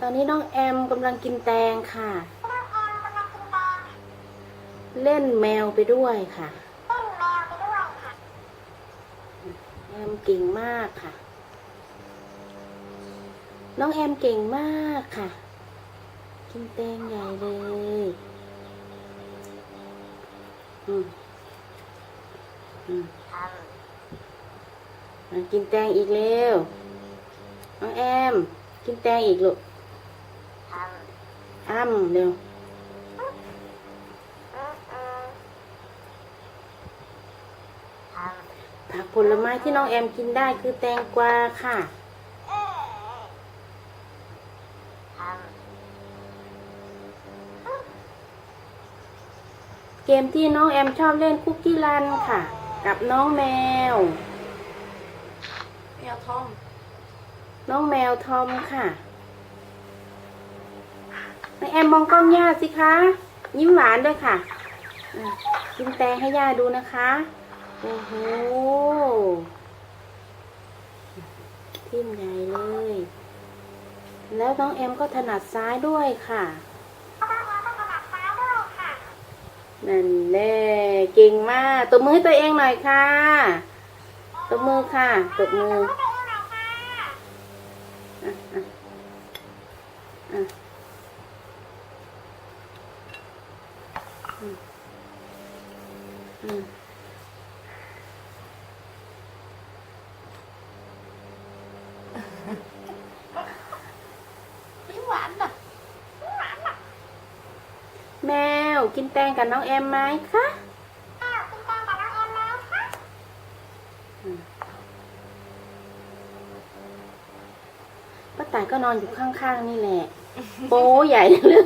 ตอนนี้น้องแอมกำลังกินแตงค่ะน้องแอมกำลังกินแตงเล่นแมวไปด้วยค่ะ เล่นแมวไปด้วยค่ะแอมเก่งมากค่ะ น้องแอมเก่งมากค่ะ กินแตงใหญ่เลยอืมอืมทอะกินแตงอีกเร็ว น้องแอม กินแตงอีกลูกำทำ อ้ำเร็วอืมอืมทำผักผลไม้ที่น้องแอมกินได้คือแตงกวาค่ะเอ้ยทเกมที่น้องแอมชอบเล่นคุกกี้รันค่ะ กับน้องแมว แมวทอม น้องแมวทอมค่ะน้อง แอมมองกล้องย่าสิคะ ยิ้มหวานด้วยค่ะอะกินแตงให้ย่าดูนะคะ โอ้โหทิ่มใหญ่เลย แล้วน้องแอมก็ถนัดซ้ายด้วยค่ะำน้องแอมก็ถนัดซ้ายด้วยค่ะนั่นแน่เก่งมากตบมือให้ตัวเองหน่อยค่ะตบมือค่ะตบมือ ก็ไปเองหน่อยค่ะ อะอะอะ อืมอืมยิ้มหวานน่ะแมวกินแตงกับน้องแอมไหมคะอ้าวกินแตงกับน้องแอมแล้วค่ะป้าต่ายก็นอนอยู่ข้างๆนี่แหละ โป้ใหญ่เลย